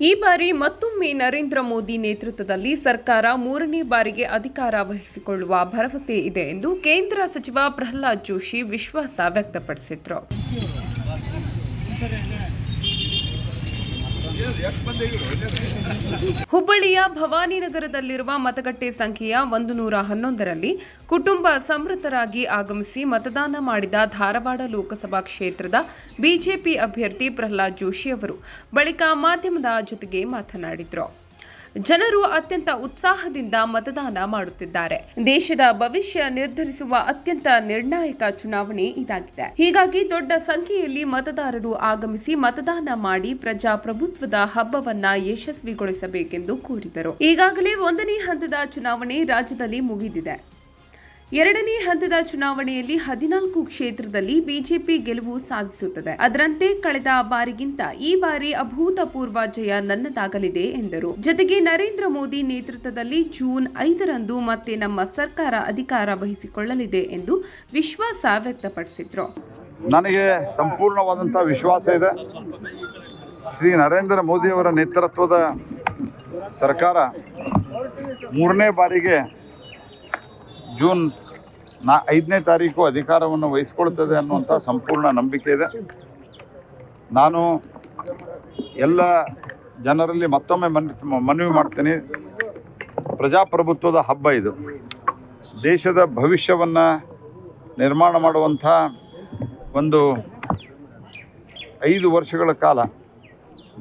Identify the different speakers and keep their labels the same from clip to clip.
Speaker 1: ಈ ಬಾರಿ ಮತ್ತೊಮ್ಮೆ ನರೇಂದ್ರ ಮೋದಿ ನೇತೃತ್ವದಲ್ಲಿ ಸರ್ಕಾರ ಮೂರನೇ ಬಾರಿಗೆ ಅಧಿಕಾರ ವಹಿಸಿಕೊಳ್ಳುವ ಭರವಸೆ ಇದೆ ಎಂದು ಕೇಂದ್ರ ಸಚಿವ ಪ್ರಹ್ಲಾದ್ ಜೋಶಿ ವಿಶ್ವಾಸ ವ್ಯಕ್ತಪಡಿಸಿದರು. ಹುಬ್ಬಳ್ಳಿಯ ಭವಾನಿನಗರದಲ್ಲಿರುವ ಮತಗಟ್ಟೆ ಸಂಖ್ಯೆಯ ಒಂದು ನೂರ ಹನ್ನೊಂದರಲ್ಲಿ ಕುಟುಂಬ ಸಮೃದ್ಧರಾಗಿ ಆಗಮಿಸಿ ಮತದಾನ ಮಾಡಿದ ಧಾರವಾಡ ಲೋಕಸಭಾ ಕ್ಷೇತ್ರದ ಬಿಜೆಪಿ ಅಭ್ಯರ್ಥಿ ಪ್ರಹ್ಲಾದ್ ಜೋಶಿ ಅವರು ಬಳಿಕ ಮಾಧ್ಯಮದ ಜೊತೆಗೆ ಮಾತನಾಡಿದರು. ಜನರು ಅತ್ಯಂತ ಉತ್ಸಾಹದಿಂದ ಮತದಾನ ಮಾಡುತ್ತಿದ್ದಾರೆ. ದೇಶದ ಭವಿಷ್ಯ ನಿರ್ಧರಿಸುವ ಅತ್ಯಂತ ನಿರ್ಣಾಯಕ ಚುನಾವಣೆ ಇದಾಗಿದೆ. ಹೀಗಾಗಿ ದೊಡ್ಡ ಸಂಖ್ಯೆಯಲ್ಲಿ ಮತದಾರರು ಆಗಮಿಸಿ ಮತದಾನ ಮಾಡಿ ಪ್ರಜಾಪ್ರಭುತ್ವದ ಹಬ್ಬವನ್ನ ಯಶಸ್ವಿಗೊಳಿಸಬೇಕೆಂದು ಕೋರಿದರು. ಈಗಾಗಲೇ ಒಂದನೇ ಹಂತದ ಚುನಾವಣೆ ರಾಜ್ಯದಲ್ಲಿ ಮುಗಿದಿದೆ. ಎರಡನೇ ಹಂತದ ಚುನಾವಣೆಯಲ್ಲಿ ಹದಿನಾಲ್ಕು ಕ್ಷೇತ್ರದಲ್ಲಿ ಬಿಜೆಪಿ ಗೆಲುವು ಸಾಧಿಸುತ್ತದೆ. ಅದರಂತೆ ಕಳೆದ ಬಾರಿಗಿಂತ ಈ ಬಾರಿ ಅಭೂತಪೂರ್ವ ಜಯ ನನ್ನದಾಗಲಿದೆ ಎಂದರು. ಜೊತೆಗೆ ನರೇಂದ್ರ ಮೋದಿ ನೇತೃತ್ವದಲ್ಲಿ ಜೂನ್ ಐದರಂದು ಮತ್ತೆ ನಮ್ಮ ಸರ್ಕಾರ ಅಧಿಕಾರ ವಹಿಸಿಕೊಳ್ಳಲಿದೆ ಎಂದು ವಿಶ್ವಾಸ ವ್ಯಕ್ತಪಡಿಸಿದ್ರು.
Speaker 2: ನನಗೆ ಸಂಪೂರ್ಣವಾದಂತಹ ವಿಶ್ವಾಸ ಇದೆ. ಶ್ರೀ ನರೇಂದ್ರ ಮೋದಿಯವರ ನೇತೃತ್ವದ ಸರ್ಕಾರ ಮೂರನೇ ಬಾರಿಗೆ ಜೂನ್ ನಾ ಐದನೇ ತಾರೀಕು ಅಧಿಕಾರವನ್ನು ವಹಿಸ್ಕೊಳ್ತದೆ ಅನ್ನುವಂಥ ಸಂಪೂರ್ಣ ನಂಬಿಕೆ ಇದೆ. ನಾನು ಎಲ್ಲ ಜನರಲ್ಲಿ ಮತ್ತೊಮ್ಮೆ ಮನ್, ಮನವಿ ಮಾಡ್ತೀನಿ. ಪ್ರಜಾಪ್ರಭುತ್ವದ ಹಬ್ಬ ಇದು. ದೇಶದ ಭವಿಷ್ಯವನ್ನು ನಿರ್ಮಾಣ ಮಾಡುವಂಥ ಒಂದು ಐದು ವರ್ಷಗಳ ಕಾಲ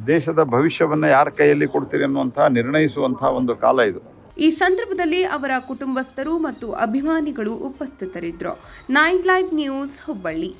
Speaker 2: ದೇಶದ ಭವಿಷ್ಯವನ್ನು ಯಾರ ಕೈಯಲ್ಲಿ ಕೊಡ್ತೀರಿ ಅನ್ನುವಂಥ ನಿರ್ಣಯಿಸುವಂಥ ಒಂದು ಕಾಲ ಇದು.
Speaker 1: ಈ ಸಂದರ್ಭದಲ್ಲಿ ಅವರ ಕುಟುಂಬಸ್ಥರು ಮತ್ತು ಅಭಿಮಾನಿಗಳು ಉಪಸ್ಥಿತರಿದ್ದರು. Night live news Hubballi.